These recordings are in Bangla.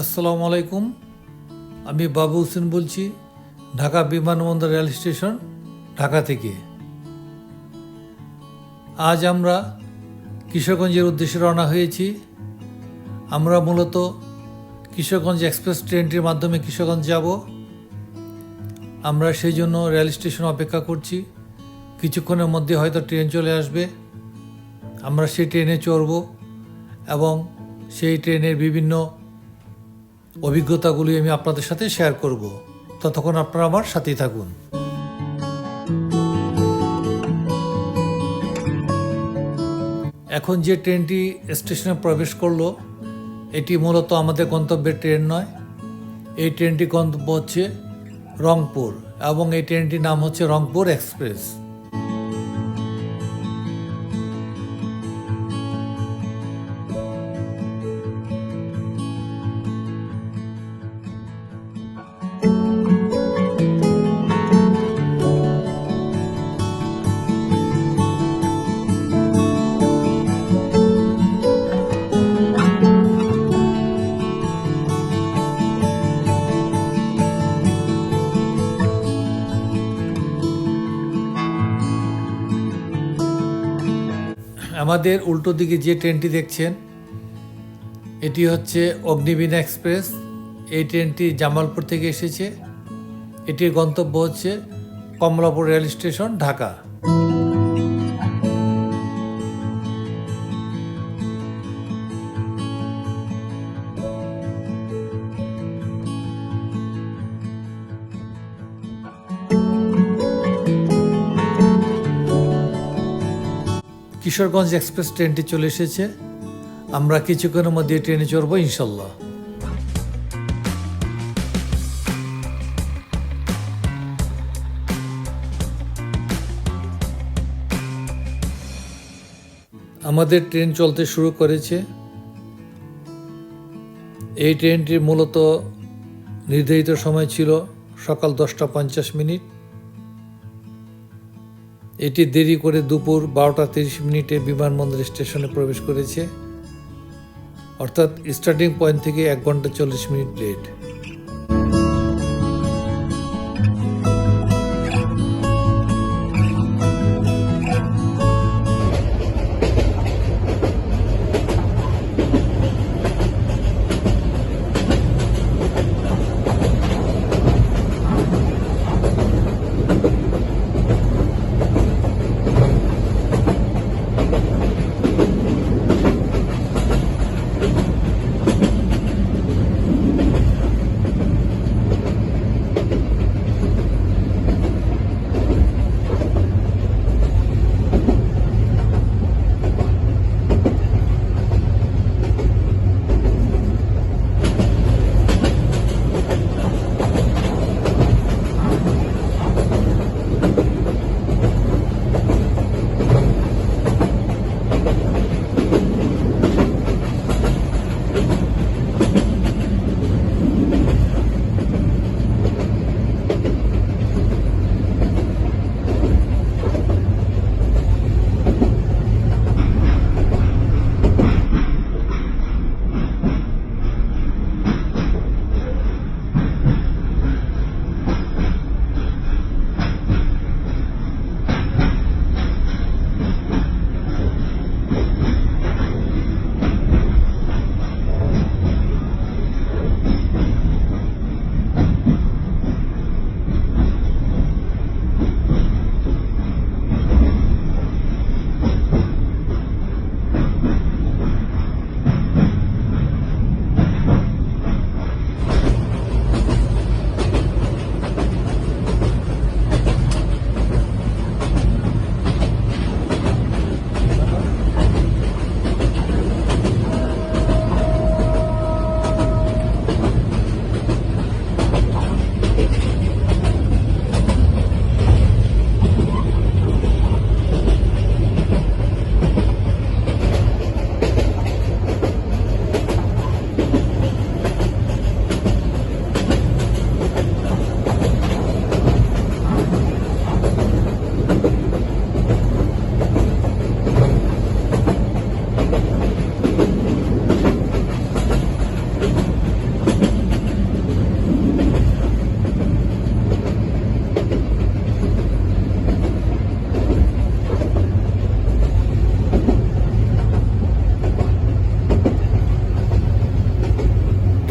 আসসালামু আলাইকুম। আমি বাবু হোসেন বলছি, ঢাকা বিমানবন্দর রেল স্টেশন, ঢাকা থেকে। আজ আমরা কিশোরগঞ্জের উদ্দেশ্যে রওনা হয়েছি। আমরা মূলত কিশোরগঞ্জ এক্সপ্রেস ট্রেনটির মাধ্যমে কিশোরগঞ্জ যাব। আমরা সেই জন্য রেল স্টেশন অপেক্ষা করছি। কিছুক্ষণের মধ্যে হয়তো ট্রেন চলে আসবে। আমরা সেই ট্রেনে চড়ব এবং সেই ট্রেনের বিভিন্ন অভিজ্ঞতাগুলি আমি আপনাদের সাথে শেয়ার করব। ততক্ষণ আপনারা আমার সাথেই থাকুন। এখন যে ট্রেনটি স্টেশনে প্রবেশ করল, এটি মূলত আমাদের গন্তব্যের ট্রেন নয়। এই ট্রেনটি গন্তব্য হচ্ছে রংপুর এবং এই ট্রেনটির নাম হচ্ছে রংপুর এক্সপ্রেস। আমাদের উল্টো দিকে যে ট্রেনটি দেখছেন, এটি হচ্ছে অগ্নিবীন এক্সপ্রেস। এই ট্রেনটি জামালপুর থেকে এসেছে। এটির গন্তব্য হচ্ছে Kamalapur rail station, Dhaka. Kishoreganj express ট্রেনটি চলে এসেছে। আমরা কিছুক্ষণের মধ্যে ট্রেনে চড়বো, ইনশাল্লাহ। আমাদের ট্রেন চলতে শুরু করেছে। এই ট্রেনটির মূলত নির্ধারিত সময় ছিল সকাল দশটা পঞ্চাশ মিনিট। এটি দেরি করে দুপুর বারোটা তিরিশ মিনিটে বিমানবন্দর স্টেশনে প্রবেশ করেছে। অর্থাৎ স্টার্টিং পয়েন্ট থেকে এক ঘণ্টা চল্লিশ মিনিট লেট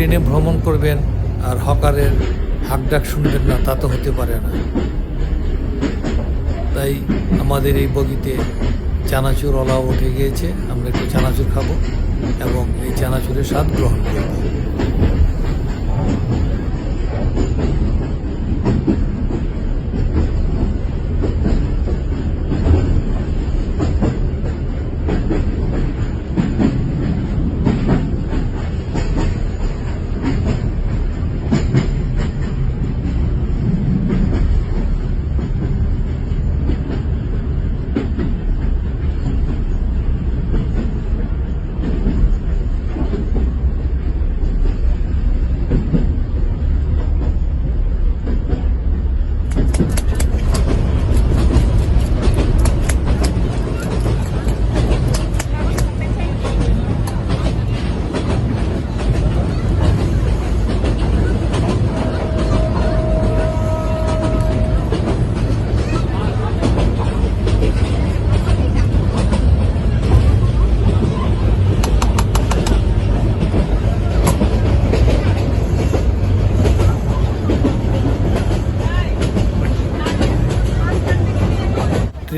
ট্রেনে ভ্রমণ করবেন আর হকারের হাক ডাক শুনবেন না, তা তো হতে পারে না। তাই আমাদের এই বগিতে চানাচুর অলাও উঠে গিয়েছে, আমরা একটু চানাচুর খাব এবং এই চানাচুরের স্বাদ গ্রহণ করব।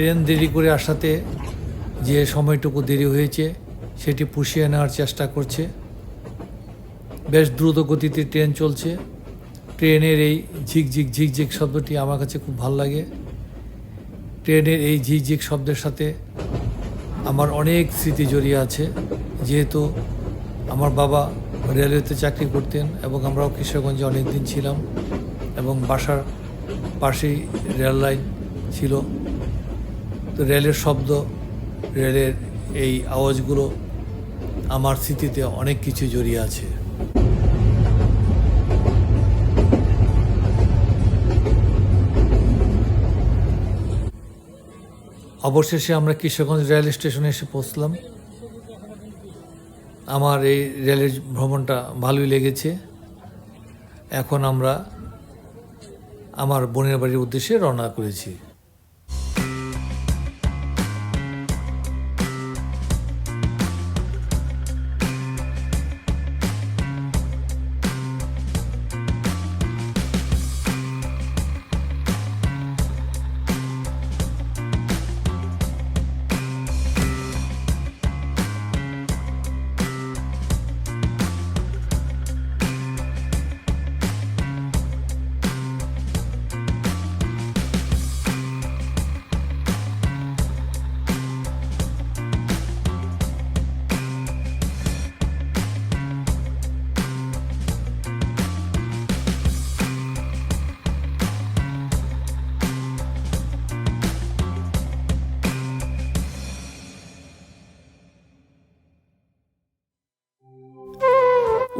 ট্রেন দেরি করে আসাতে যে সময়টুকু দেরি হয়েছে, সেটি পুষিয়ে নেওয়ার চেষ্টা করছে। বেশ দ্রুত গতিতে ট্রেন চলছে। ট্রেনের এই ঝিকঝিক ঝিকঝিক শব্দটি আমার কাছে খুব ভালো লাগে। ট্রেনের এই ঝিকঝিক শব্দের সাথে আমার অনেক স্মৃতি জড়িয়ে আছে। যেহেতু আমার বাবা রেলওয়েতে চাকরি করতেন এবং আমরাও কিশোরগঞ্জে অনেক দিন ছিলাম এবং বাসার পাশেই রেল লাইন ছিল। তো রেলের শব্দ, রেলের এই আওয়াজগুলো আমার স্মৃতিতে অনেক কিছু জড়িয়ে আছে। অবশেষে আমরা কিশোরগঞ্জ রেল স্টেশনে এসে পৌঁছলাম। আমার এই রেলের ভ্রমণটা ভালোই লেগেছে। এখন আমরা আমার বোনের বাড়ির উদ্দেশ্যে রওনা করেছি।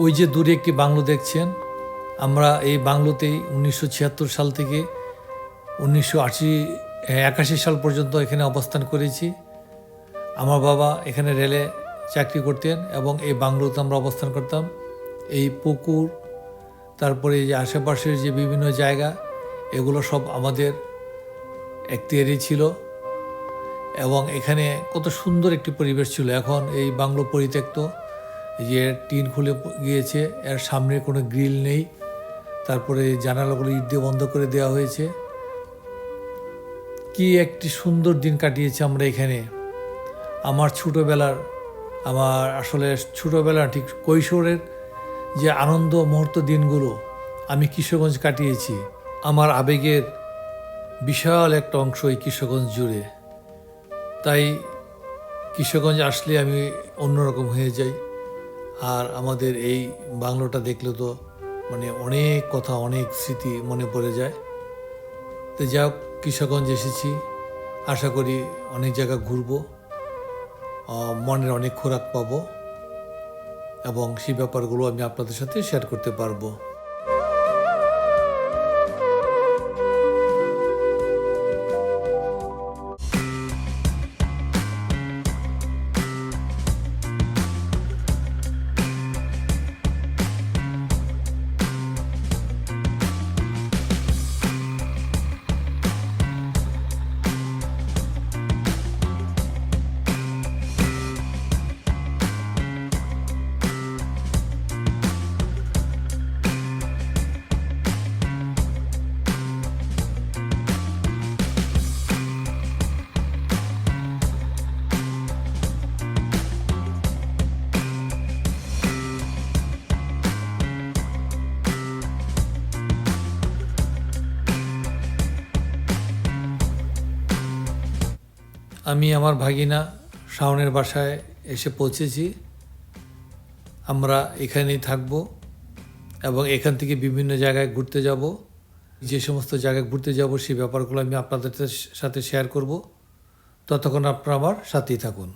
ওই যে দূরে একটি বাংলো দেখছেন, আমরা এই বাংলোতেই উনিশশো ছিয়াত্তর সাল থেকে উনিশশো একাশি সাল পর্যন্ত এখানে অবস্থান করেছি। আমার বাবা এখানে রেলে চাকরি করতেন এবং এই বাংলোতে আমরা অবস্থান করতাম। এই পুকুর, তারপরে এই যে আশেপাশের যে বিভিন্ন জায়গা, এগুলো সব আমাদের এখতিয়ারই ছিল এবং এখানে কত সুন্দর একটি পরিবেশ ছিল। এখন এই বাংলো পরিত্যক্ত। যে টিন খুলে গিয়েছে, এর সামনে কোনো গ্রিল নেই। তারপরে জানালাগুলো ইট দিয়ে বন্ধ করে দেওয়া হয়েছে। কি একটি সুন্দর দিন কাটিয়েছি আমরা এখানে। আমার ছোটোবেলার, আমার আসলে ছোটোবেলা ঠিক কৈশোরের যে আনন্দ মুহূর্ত দিনগুলো আমি কিশোরগঞ্জ কাটিয়েছি। আমার আবেগের বিশাল একটা অংশ এই কিশোরগঞ্জ জুড়ে। তাই কিশোরগঞ্জ আসলে আমি অন্যরকম হয়ে যাই। আর আমাদের এই বাংলোটা দেখলে তো মানে অনেক কথা, অনেক স্মৃতি মনে পড়ে যায়। তো যা হোক, কৃষকগঞ্জ এসেছি। আশা করি অনেক জায়গা ঘুরব। মনের অনেক খোরাক পাবো। এবং সেই ব্যাপারগুলো আমি আপনাদের সাথে শেয়ার করতে পারব। আমি আমার ভাগিনা শাওনের বাসায় এসে পৌঁছেছি। আমরা এখানেই থাকব এবং এখান থেকে বিভিন্ন জায়গায় ঘুরতে যাব। যে সমস্ত জায়গায় ঘুরতে যাব সেই ব্যাপারগুলো আমি আপনাদের সাথে শেয়ার করব। ততক্ষণ আপনারা আমার সাথেই থাকুন।